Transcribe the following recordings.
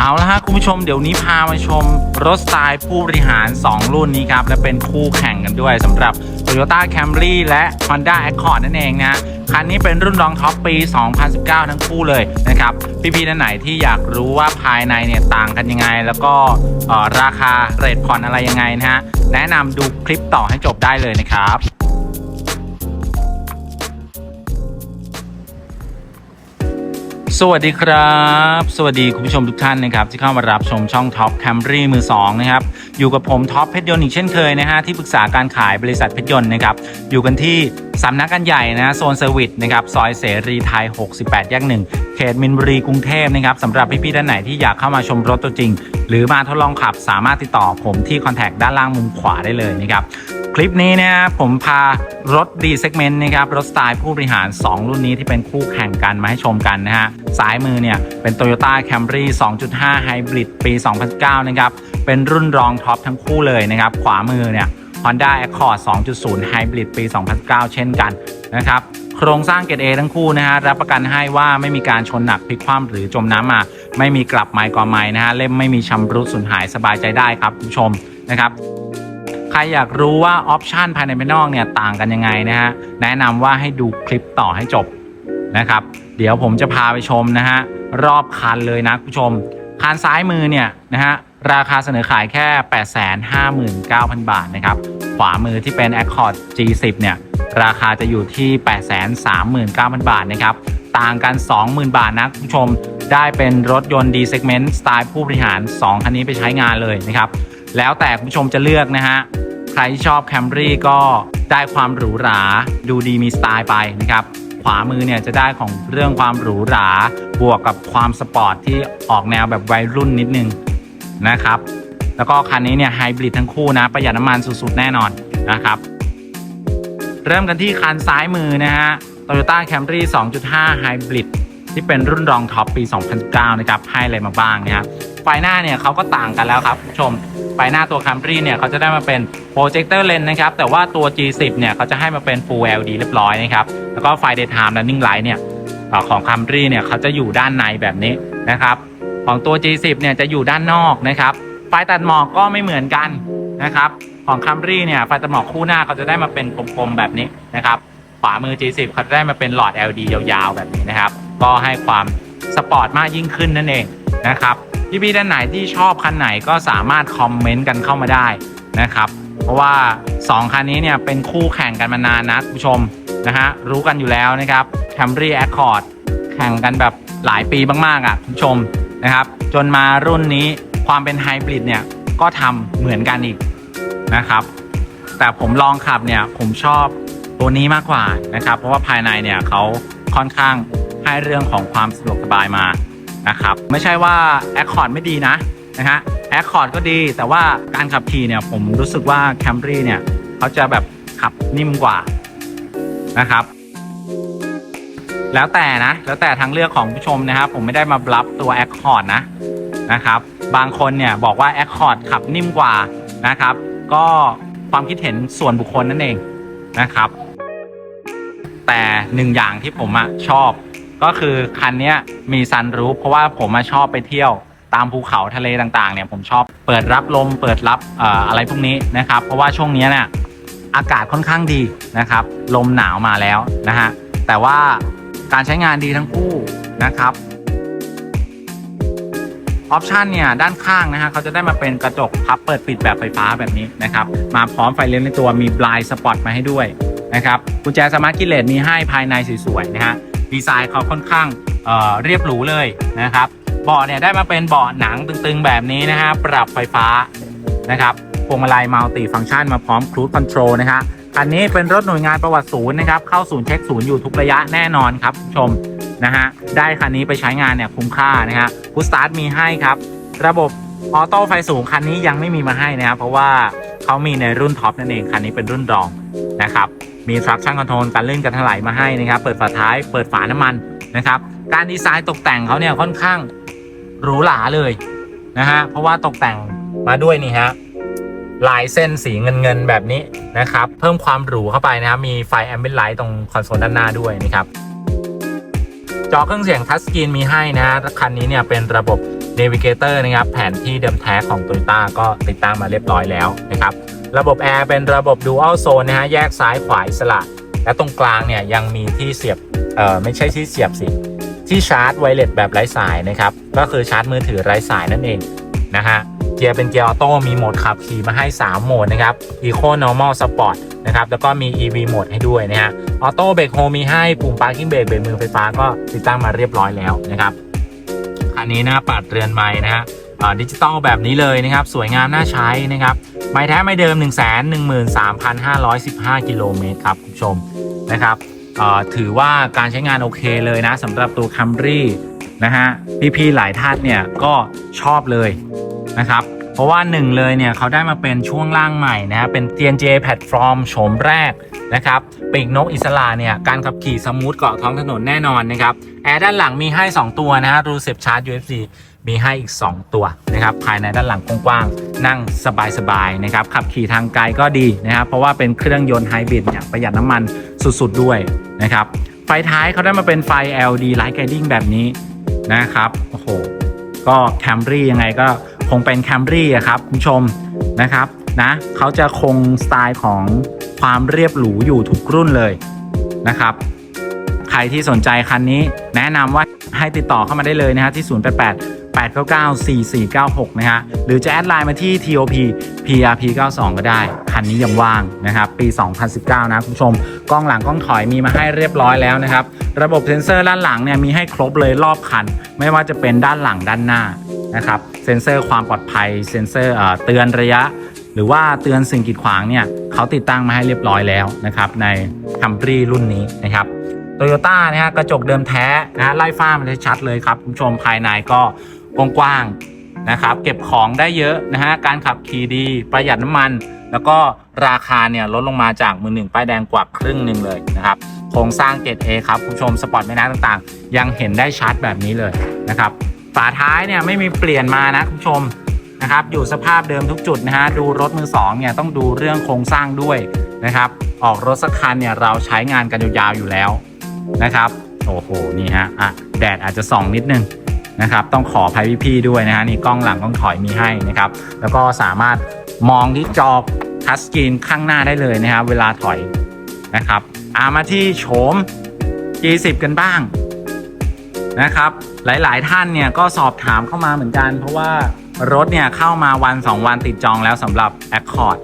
เอาละฮะคุณผู้ชมเดี๋ยวนี้พามาชมรถสไตล์ผู้บริหาร 2 รุ่นนี้ครับ และเป็นคู่แข่งกันด้วยสำหรับ Toyota Camry และ Honda Accord นั่นเองนะคันนี้เป็นรุ่นรองท็อปปี 2019 ทั้งคู่เลยนะครับ พี่ๆท่านไหนที่อยากรู้ว่าภายในเนี่ยต่างกันยังไง แล้วก็ราคาเรทผ่อนอะไรยังไงนะฮะแนะนำดูคลิปต่อให้จบได้เลยนะครับ สวัสดีครับ สวัสดีคุณผู้ชมทุกท่านนะครับที่เข้ามารับชมช่องท็อปแคมรี่มือ2นะครับอยู่กับผมท็อปเพชรยนต์อีกเช่นเคยนะฮะที่ปรึกษาการขายบริษัทเพชรยนต์นะครับอยู่กันที่สำนักงานใหญ่นะโซนเซอร์วิสนะครับซอยเสรีไทย 68 แยกหนึ่งเขตมินบุรีกรุงเทพนะครับสำหรับพี่ๆท่านไหนที่อยากเข้ามาชมรถตัวจริง หรือมาทดลองขับสามารถติดต่อผมที่คอนแทคด้านล่างมุมขวาได้เลยนะครับคลิปนี้นะครับผมพารถ D segment นะครับรถสไตล์ผู้บริหาร 2 รุ่นนี้ที่เป็นคู่แข่งกันมาให้ชมกันนะฮะซ้ายมือเนี่ยเป็น Toyota Camry 2.5 Hybrid ปี 2009 นะครับ เป็นรุ่นรองท็อปทั้งคู่เลยนะครับ ขวามือเนี่ย Honda Accord 2.0 Hybrid ปี 2009 เช่นกันนะครับ โครงสร้างเกรด A ทั้งคู่นะฮะรับประกันให้ว่าไม่มีการชนหนักพลิกคว่ำหรือจมน้ำมา ไม่มีกลับไม้ก่อไม้นะฮะเล่มไม่มีชำรุดสูญหายสบายใจได้ครับคุณผู้ชมนะครับใครอยากรู้ว่าออปชันภายในภายนอกเนี่ยต่างกันยังไงนะฮะแนะนำว่าให้ดูคลิปต่อให้จบนะครับ เดี๋ยวผมจะพาไปชมนะฮะรอบคันเลยนะคุณผู้ชม คันซ้ายมือเนี่ยนะฮะราคาเสนอขายแค่ 859,000 บาทนะครับ ขวามือที่เป็น Accord G10 เนี่ยราคาจะอยู่ที่ 839,000 บาทนะครับ ต่างกัน 20,000 บาทนะคุณผู้ชมได้เป็นรถยนต์ D segment สไตล์ผู้บริหาร 2 คันนี้ไปใช้งานเลยนะครับ แล้วแต่คุณผู้ชมจะเลือกนะฮะ ใครที่ชอบ Camry ก็ได้ความหรูหราดูดีมีสไตล์ไปนะครับ ขวามือเนี่ยจะได้ของเรื่องความหรูหราบวกกับความสปอร์ตที่ออกแนวแบบวัยรุ่นนิดนึงนะครับ แล้วก็คันนี้เนี่ยไฮบริดทั้งคู่นะ ประหยัดน้ำมันสุดๆ แน่นอนนะครับ เริ่มกันที่คันซ้ายมือนะฮะ Toyota Camry 2.5 Hybrid ที่เป็นรุ่นรองท็อปปี 2009นะครับ ให้อะไรมาบ้างนะครับไฟหน้าเนี่ยเขาก็ต่างกันแล้วครับคุณผู้ชมไฟหน้าตัว Camry เนี่ยเขาจะได้มาเป็น Projector Lens นะครับ แต่ว่าตัว G10 เนี่ยเขาจะให้มาเป็น Full LED เรียบร้อยนะครับ แล้วก็ไฟ Daytime Running Light เนี่ยเอ่อของ Camry เนี่ยเขาจะอยู่ด้านในแบบนี้นะครับ ของตัว G10 เนี่ยจะอยู่ด้านนอกนะครับ ไฟตัดหมอกก็ไม่เหมือนกันนะครับ ของ Camry เนี่ยไฟตัดหมอกคู่หน้าเขาจะได้มาเป็นกลมๆแบบนี้นะครับขวามือ G10 เขาจะได้มาเป็นหลอด LED ยาวๆ แบบนี้นะครับ ก็ให้ความสปอร์ตมากยิ่งขึ้นนั่นเองนะครับพี่ๆท่านไหนที่ชอบคันไหนก็สามารถคอมเมนต์กันเข้ามาได้นะครับ เพราะว่า 2 คันนี้เนี่ยเป็นคู่แข่งกันมานานนะคุณผู้ชมนะฮะรู้กันอยู่แล้วนะครับ Camry Accord แข่งกันแบบหลายปีมากๆอะคุณผู้ชมนะครับ จนมารุ่นนี้ ความเป็นไฮบริดเนี่ยก็ทำเหมือนกันอีกนะครับ แต่ผมลองขับเนี่ยผมชอบตัวนี้มากกว่านะครับ เพราะว่าภายในเนี่ยเขาค่อนข้างให้เรื่องของความสะดวกสบายมานะครับ ไม่ใช่ว่า Accord ไม่ดีนะนะฮะ Accord ก็ดีแต่ว่าการขับขี่เนี่ยผมรู้สึกว่า Camry เนี่ยเขาจะแบบขับนิ่มกว่านะครับ แล้วแต่นะ แล้วแต่ทางเลือกของผู้ชมนะครับ ผมไม่ได้มาบลับตัว Accord นะนะครับ บางคนเนี่ยบอกว่า Accord ขับนิ่มกว่านะครับ ก็ความคิดเห็นส่วนบุคคลนั่นเองนะครับ แต่หนึ่งอย่างที่ผมอะชอบ ก็คือคันนี้มีซันรูฟเพราะว่าผมชอบไปเที่ยวตามภูเขาทะเลต่างๆ เนี่ยผมชอบเปิดรับลม เปิดรับออะไรพวกนี้นะครับ เพราะว่าช่วงนี้เนี่ยอากาศค่อนข้างดีนะครับ ลมหนาวมาแล้วนะฮะแต่ว่าการใช้งานดีทั้งคู่นะครับ ออปชันเนี่ยด้านข้างนะฮะเขาจะได้มาเป็นกระจกพับเปิดปิดแบบไฟฟ้าแบบนี้นะครับมาพร้อมไฟเลี้ยวในตัวมีบลายสปอตมาให้ด้วยนะครับกุญแจสมาร์ทกิเลตมีให้ภายในสวยๆนะฮะดีไซน์เขาค่อนข้างเอ่อเรียบหรูเลยนะครับเบาะเนี่ยได้มาเป็นเบาะหนังตึงๆแบบนี้นะฮะปรับไฟฟ้านะครับพวงมาลัยมัลติฟังก์ชันมาพร้อมครู i คอนโทรลนะฮะคันนี้เป็นรถหน่วยงานประวัติศูนย์นะครับเข้าศูนย์เช็คศูนย์อยู่ทุกระยะแน่นอนครับคุณผู้ชม นะฮะได้คันนี้ไปใช้งานเนี่ยคุ้มค่านะฮะพุสตาร์ทมีให้ครับ ระบบออโต้ไฟสูงคันนี้ยังไม่มีมาให้นะครับเพราะว่าเขามีในรุ่นท็อปนั่นเองคันนี้เป็นรุ่นรองนะครับมี traction control การลื่นการถลายมาให้นะครับเปิดฝาท้ายเปิดฝาน้ำมันนะครับการดีไซน์ตกแต่งเขาเนี่ยค่อนข้างหรูหราเลยนะฮะเพราะว่าตกแต่งมาด้วยนี่ฮะลายเส้นสีเงินเงินแบบนี้นะครับ เพิ่มความหรูเข้าไปนะครับ มีไฟแอมเบิลไลท์ตรงคอนโซลด้านหน้าด้วยนะครับ อเครื่องเสียงทัชสกรีนมีให้นะฮะคันนี้เนี่ยเป็นระบบ Navigator นะครับ แผนที่เดิมแท้ของ Toyota ก็ติดตั้งมาเรียบร้อยแล้วนะครับ ระบบแอร์เป็นระบบ Dual Zone นะฮะ แยกซ้ายขวาอิสระและตรงกลางเนี่ยยังมีที่เสียบ เอ่อ ไม่ใช่ที่เสียบสิ ที่ชาร์จไวเลสแบบไร้สายนะครับ ก็คือชาร์จมือถือไร้สายนั่นเองนะฮะ เกียร์เป็นเกียร์ออโต้มีโหมดขับขี่มาให้ 3 โหมดนะครับ Eco Normal Sport นะครับแล้วก็มี EV โหมดให้ด้วยนะฮะออโต้เบรกโฮมีให้ปุ่ม Parking Brake เบรกมือไฟฟ้าก็ติดตั้งมาเรียบร้อยแล้วนะครับคันนี้น้าปัดเรือนไม้นะฮะดิจิตอลแบบนี้เลยนะครับ สวยงามน่าใช้นะครับไม้แท้ไม้เดิม 1 1 3 5 1 5 กิโลเมตรครับคุณผู้ชมนะครับถือว่าการใช้งานโอเคเลยนะสำหรับตัว Camry นะฮะพี่ๆหลายท่านเนี่ยก็ชอบเลย นะครับ เพราะว่าหนึ่งเลยเนี่ยเขาได้มาเป็นช่วงล่างใหม่นะฮะเป็น TNJ แพลตฟอร์มโฉมแรกนะครับปีกนกอิสระเนี่ยการขับขี่สมูทเกาะท้องถนนแน่นอนนะครับแอร์ด้านหลังมีให้ 2 ตัวนะฮะรูเซปชาร์จ UFC มีให้อีก 2 ตัวนะครับภายในด้านหลังกว้างๆนั่งสบายๆนะครับขับขี่ทางไกลก็ดีนะครับเพราะว่าเป็นเครื่องยนต์ไฮบริดเนี่ยประหยัดน้ำมันสุดๆด้วยนะครับไฟท้ายเขาได้มาเป็นไฟ LED Light Guiding แบบนี้นะครับโอ้โหก็ Camry ยังไงก็ คงเป็น Camry อะครับคุณผู้ชมนะครับนะเขาจะคงสไตล์ของความเรียบหรูอยู่ทุกรุ่นเลยนะครับ ใครที่สนใจคันนี้ แนะนำว่าให้ติดต่อเข้ามาได้เลยนะฮะที่ 088 899 4496 นะฮะ หรือจะแอดไลน์มาที่ TOP PRP 92 ก็ได้ คันนี้ยังว่างนะครับ ปี 2019 นะคุณผู้ชม กล้องหลังกล้องถอยมีมาให้เรียบร้อยแล้วนะครับ ระบบเซ็นเซอร์ด้านหลังเนี่ยมีให้ครบเลยรอบคัน ไม่ว่าจะเป็นด้านหลังด้านหน้านะครับ เซ็นเซอร์ความปลอดภัย เซ็นเซอร์เตือนระยะ หรือว่าเตือนสิ่งกีดขวางเนี่ยเขาติดตั้งมาให้เรียบร้อยแล้วนะครับใน Camry รุ่นนี้นะครับโตโยต้านะฮะกระจกเดิมแท้นะฮะไล่ฟ้ามันได้ชัดเลยครับคุณผู้ชมภายในก็กว้างๆนะครับเก็บของได้เยอะนะฮะการขับขี่ดีประหยัดน้ำมัน แล้วก็ราคาเนี่ยลดลงมาจากมือหนึ่งป้ายแดงกว่าครึ่งหนึ่งเลยนะครับโครงสร้างเกรด A ครับคุณผู้ชมสปอร์ตแม่น้ำต่างๆ ยังเห็นได้ชัดแบบนี้เลยนะครับ ฝาท้ายเนี่ยไม่มีเปลี่ยนมานะคุณผู้ชมนะครับอยู่สภาพเดิมทุกจุดนะฮะดูรถมือสองเนี่ยต้องดูเรื่องโครงสร้างด้วยนะครับออกรถสักคันเนี่ยเราใช้งานกันยาวๆอยู่แล้วนะครับโอ้โหนี่ฮะอะแดดอาจจะส่องนิดนึงนะครับต้องขออภัยพี่ๆด้วยนะฮะนี่กล้องหลังกล้องถอยมีให้นะครับแล้วก็สามารถมองที่จอทัชสกรีนข้างหน้าได้เลยนะครับเวลาถอยนะครับอามาที่โฉม G10 กันบ้าง นะครับหลายๆ ท่านเนี่ยก็สอบถามเข้ามาเหมือนกัน เพราะว่ารถเนี่ยเข้ามาวัน 2 วันติดจองแล้วสำหรับ Accord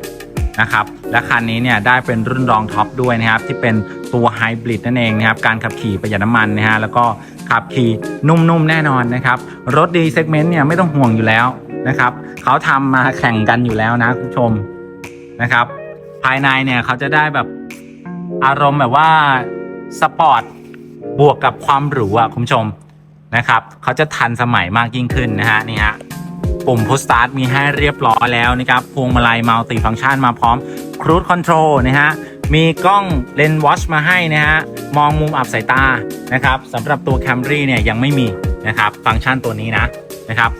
นะครับและคันนี้เนี่ยได้เป็นรุ่นรองท็อปด้วยนะครับที่เป็นตัวไฮบริดนั่นเองนะครับการขับขี่ประหยัดน้ำมันนะฮะแล้วก็ขับขี่นุ่มๆแน่นอนนะครับรถดีเซกเมนต์เนี่ยไม่ต้องห่วงอยู่แล้วนะครับเขาทำมาแข่งกันอยู่แล้วนะคุณผู้ชมนะครับภายในเนี่ยเขาจะได้แบบอารมณ์แบบว่าสปอร์ตบวกกับความหรูอะคุณผู้ชม นะครับเขาจะทันสมัยมากยิ่งขึ้นนะฮะนี่ฮะปุ่ม Push Start มีให้เรียบร้อยแล้วนะครับพวงมาลัยมัลติฟัง c t ชันมาพร้อม Cruise Control นะฮะมีกล้องเลนส์วอชมาให้นะฮะมองมุมอับสายตานะครับสำหรับตัว Camry เนี่ยยังไม่มีนะครับฟังก์ชันตัวนี้นะนะครับ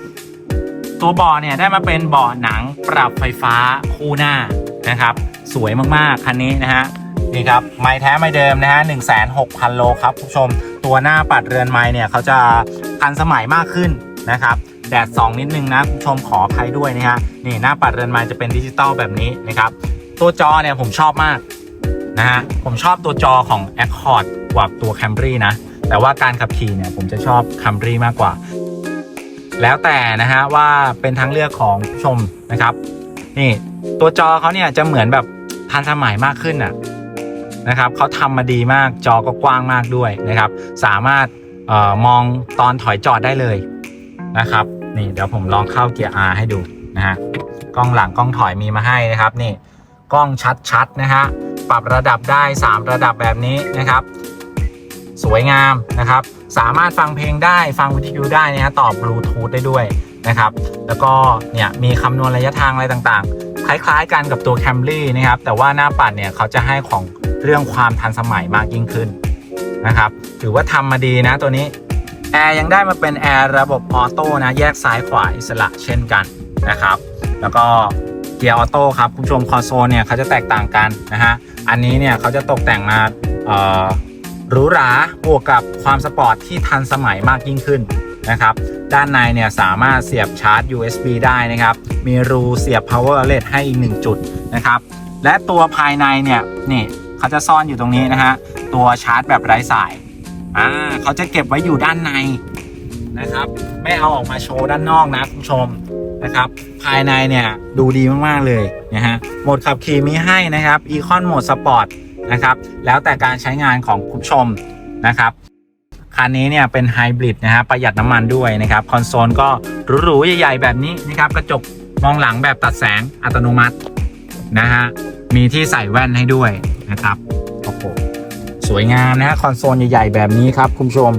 ตัวเบาะเนี่ยได้มาเป็นเบาะหนังปรับไฟฟ้าคู่หน้านะครับสวยมากๆคันนี้นะฮะนี่ครับไม้แท้ไม้เดิมนะฮะ16,000โลครับคุณผู้ชม ตัวหน้าปัดเรือนไม้เนี่ยเขาจะทันสมัยมากขึ้นนะครับแดดสองนิดนึงนะชมขออภัยด้วยนะฮะนี่หน้าปัดเรือนไม้จะเป็นดิจิตอลแบบนี้นะครับตัวจอเนี่ยผมชอบมากนะฮะผมชอบตัวจอของ Accord กว่าตัว Camry นะ แต่ว่าการขับขี่เนี่ยผมจะชอบ Camry มากกว่า แล้วแต่นะฮะว่าเป็นทางเลือกของผู้ชมนะครับ นี่ตัวจอเขาเนี่ยจะเหมือนแบบทันสมัยมากขึ้นอะ นะครับเขาทำมาดีมากจอก็กว้างมากด้วยนะครับ สามารถออมองตอนถอยจอดได้เลยนะครับนี่เดี๋ยวผมลองเข้าเกียร์ R ให้ดูนะฮะกล้องหลังกล้องถอยมีมาให้นะครับนี่กล้องชัดๆนะฮะปรับระดับได้ 3 ระดับแบบนี้นะครับ สวยงามนะครับ สามารถฟังเพลงได้ฟังวิทยุได้นะฮะตอบบลูทูธได้ด้วยนะครับ แล้วก็เนี่ยมีคำนวณระยะทางอะไรต่างๆ คล้ายๆกันกับตัว Camry นะครับ แต่ว่าหน้าปัดเนี่ยเขาจะให้ของ เรื่องความทันสมัยมากยิ่งขึ้นนะครับ ถือว่าทำมาดีนะตัวนี้แอร์ยังได้มาเป็นแอร์ระบบออโต้นะ แยกซ้ายขวาอิสระเช่นกันนะครับ แล้วก็เกียร์ออโต้ครับ คุณผู้ชมคอนโซลเนี่ยเขาจะแตกต่างกันนะฮะ อันนี้เนี่ยเขาจะตกแต่งมาหรูหราบวกกับความสปอร์ตที่ทันสมัยมากยิ่งขึ้นนะครับ ด้านในเนี่ยสามารถเสียบชาร์จ USB ได้นะครับ มีรูเสียบ power outlet ให้อีก1จุดนะครับ และตัวภายในเนี่ยนี่ เขาจะซ่อนอยู่ตรงนี้นะฮะตัวชาร์จแบบไร้สายอ่าเขาจะเก็บไว้อยู่ด้านในนะครับ ไม่เอาออกมาโชว์ด้านนอกนะคุณผู้ชมนะครับ ภายในเนี่ยดูดีมากๆเลยนะฮะโหมดขับขี่มีให้นะครับ Econ โหมดสปอร์ตนะครับแล้วแต่การใช้งานของคุณผู้ชมนะครับคันนี้เนี่ยเป็นไฮบริดนะฮะประหยัดน้ำมันด้วยนะครับคอนโซลก็หรูๆใหญ่ๆแบบนี้นะครับกระจกมองหลังแบบตัดแสงอัตโนมัตินะฮะ มีที่ใส่แว่นให้ด้วยนะครับโอ้โหสวยงามนะฮะคอนโซลใหญ่ๆแบบนี้ครับคุณผู้ชม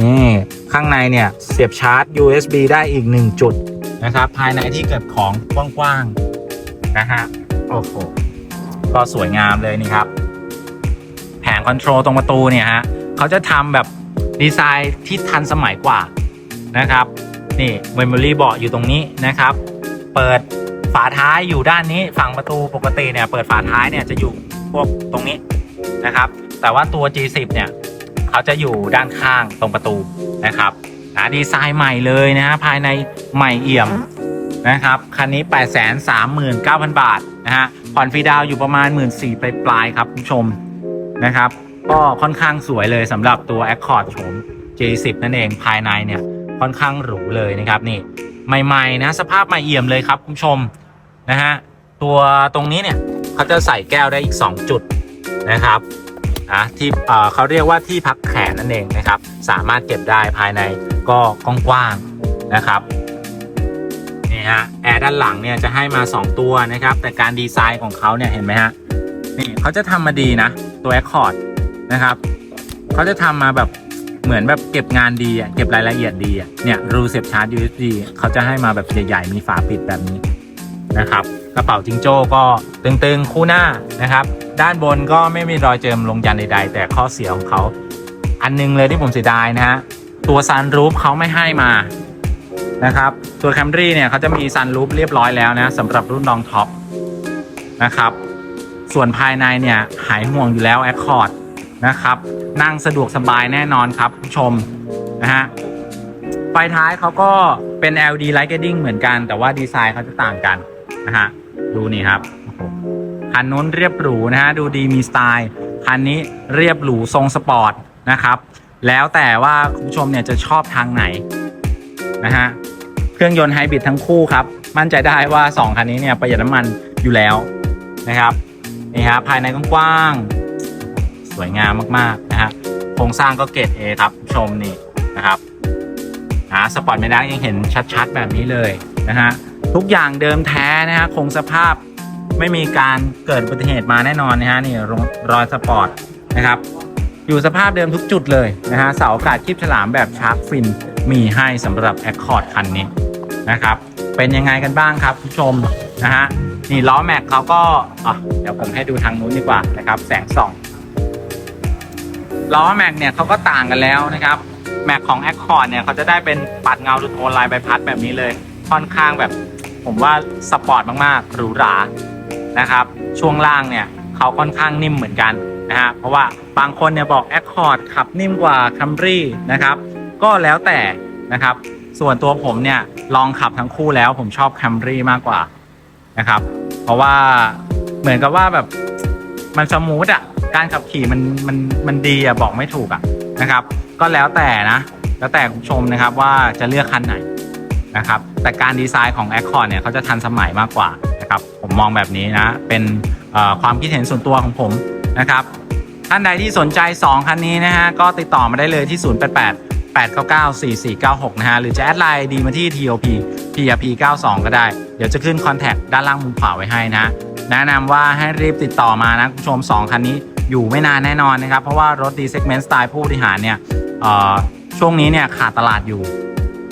นี่ข้างในเนี่ยเสียบชาร์จ USB ได้อีก 1 จุดนะครับ ภายในที่เก็บของกว้างๆนะฮะโอ้โหก็สวยงามเลยนี่ครับ แผงคอนโทรลตรงประตูเนี่ยฮะเขาจะทำแบบดีไซน์ที่ทันสมัยกว่านะครับ นี่เมมโมรี่เบาะอยู่ตรงนี้นะครับ เปิด ฝาท้ายอยู่ด้านนี้ฝั่งประตูปกติเนี่ยเปิดฝาท้ายเนี่ยจะอยู่พวกตรงนี้นะครับ แต่ว่าตัว G10 เนี่ยเขาจะอยู่ด้านข้างตรงประตูนะครับนะดีไซน์ใหม่เลยนะฮะภายในใหม่เอี่ยมนะครับคันนี้ 839,000 บาทนะฮะผ่อนฟรีดาวอยู่ประมาณ 1 4ื่นปลายๆครับคุณผู้ชมนะครับ ก็ค่อนข้างสวยเลยสำหรับตัว Accord โฉม G10 นั่นเองภายในเนี่ยค่อนข้างหรูเลยนะครับนี่ใหม่ๆนะสภาพใหม่เอี่ยมเลยครับคุณผู้ชม นะฮะตัวตรงนี้เนี่ยเขาจะใส่แก้วได้อีก 2 จุดนะครับนะที่เออเขาเรียกว่าที่พักแขนนั่นเองนะครับ สามารถเก็บได้ภายในก็กว้างๆนะครับนี่ฮะแอร์ด้านหลังเนี่ยจะให้มา 2 ตัวนะครับ แต่การดีไซน์ของเขาเนี่ยเห็นไหมฮะนี่เขาจะทำมาดีนะ ตัว Accord นะครับเขาจะทำมาแบบเหมือนแบบเก็บงานดีอะเก็บรายละเอียดดีอะเนี่ยรูเสียบชาร์จ USB เขาจะให้มาแบบใหญ่ๆมีฝาปิดแบบนี้ นะครับ กระเป๋าจิงโจ้ก็ตึงๆคู่หน้านะครับ ด้านบนก็ไม่มีรอยเจิมลงยันใด ๆ แต่ข้อเสียของเขา อันนึงเลยที่ผมเสียดายนะฮะตัวซันรูฟเขาไม่ให้มานะครับ ตัวแคมรี่เนี่ยเขาจะมีซันรูฟเรียบร้อยแล้วนะสำหรับรุ่นรองท็อปนะครับ ส่วนภายในเนี่ยหายห่วงอยู่แล้ว Accord นะครับ นั่งสะดวกสบายแน่นอนครับผู้ชมนะฮะไฟท้ายเขาก็เป็น LED light guiding เหมือนกัน แต่ว่าดีไซน์เขาจะต่างกัน นะฮะดูนี่ครับคันนู้นเรียบหรูนะฮะดูดีมีสไตล์คันนี้เรียบหรูทรงสปอร์ตนะครับ แล้วแต่ว่าคุณผู้ชมเนี่ยจะชอบทางไหนนะฮะเครื่องยนต์ไฮบริดทั้งคู่ครับ มั่นใจได้ว่า 2 คันนี้เนี่ยประหยัดน้ำมันอยู่แล้วนะครับนี่ฮะภายในกว้างสวยงามมากๆนะฮะโครงสร้างก็เกรด A ครับผู้ชมนี่นะครับนะสปอร์ตไม่ได้ยังเห็นชัดๆ แบบนี้เลยนะฮะ ทุกอย่างเดิมแท้นะฮะคงสภาพไม่มีการเกิดอุบัติเหตุมาแน่นอนนะฮะนี่รอยสปอร์ตนะครับอยู่สภาพเดิมทุกจุดเลยนะฮะเสาอากาศคีบฉลามแบบชาร์กฟินมีให้สำหรับ Accord คันนี้นะครับเป็นยังไงกันบ้างครับผู้ชมนะฮะนี่ล้อแม็กเขาก็อะเดี๋ยวผมให้ดูทางนู้นดีกว่านะครับแสงส่องล้อแม็กเนี่ยเขาก็ต่างกันแล้วนะครับแม็กของ Accord เนี่ยเขาจะได้เป็นปัดเงาดูโทนลายใบพัดแบบนี้เลยค่อนข้างแบบ ผมว่าสปอร์ตมากๆหรูหรานะครับ ช่วงล่างเนี่ยเขาค่อนข้างนิ่มเหมือนกันนะฮะเพราะว่าบางคนเนี่ยบอก Accord ขับนิ่มกว่า Camry นะครับ ก็แล้วแต่นะครับ ส่วนตัวผมเนี่ยลองขับทั้งคู่แล้วผมชอบ Camry มากกว่านะครับ เพราะว่าเหมือนกับว่าแบบมันสมูทอะการขับขี่มันมันมันดีอะบอกไม่ถูกอะนะครับ ก็แล้วแต่นะ แล้วแต่คุณผู้ชมนะครับว่าจะเลือกคันไหน นะครับ แต่การดีไซน์ของ Accord เนี่ยเขาจะทันสมัยมากกว่านะครับ ผมมองแบบนี้นะ เป็นความคิดเห็นส่วนตัวของผมนะครับ ท่านใดที่สนใจ 2 คันนี้นะฮะ ก็ติดต่อมาได้เลยที่ 088 899 4496 นะฮะ หรือจะแอดไลน์ดีมาที่ TOP PRP 92 ก็ได้ เดี๋ยวจะขึ้นคอนแทคด้านล่างมุมขวาไว้ให้นะ แนะนำว่าให้รีบติดต่อมานะคุณผู้ชม 2 คันนี้อยู่ไม่นานแน่นอนนะครับ เพราะว่ารถดีเซกเมนต์สไตล์ผู้บริหารเนี่ยช่วงนี้เนี่ยขาดตลาดอยู่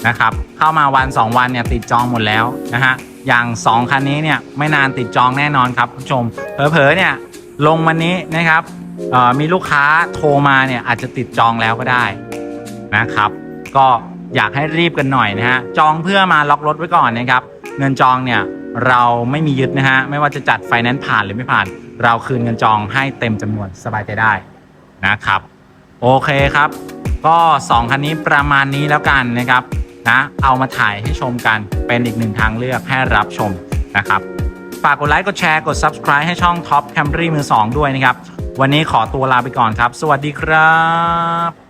นะครับ เข้ามาวัน 2 วันเนี่ยติดจองหมดแล้วนะฮะ อย่าง 2 คันนี้เนี่ยไม่นานติดจองแน่นอนครับคุณผู้ชม เผลอๆเนี่ยลงวันนี้นะครับมีลูกค้าโทรมาเนี่ยอาจจะติดจองแล้วก็ได้นะครับ ก็อยากให้รีบกันหน่อยนะฮะ จองเพื่อมาล็อกรถไว้ก่อนนะครับ เงินจองเนี่ยเราไม่มียึดนะฮะ ไม่ว่าจะจัดไฟแนนซ์ผ่านหรือไม่ผ่าน เราคืนเงินจองให้เต็มจำนวนสบายใจได้นะครับ โอเคครับ ก็ 2 คันนี้ประมาณนี้แล้วกันนะครับ นะเอามาถ่ายให้ชมกันเป็นอีกหนึ่งทางเลือกให้รับชมนะครับ ฝากกดไลค์กดแชร์กด Subscribe ให้ช่อง Top Camry มือ 2 ด้วยนะครับ วันนี้ขอตัวลาไปก่อนครับ สวัสดีครับ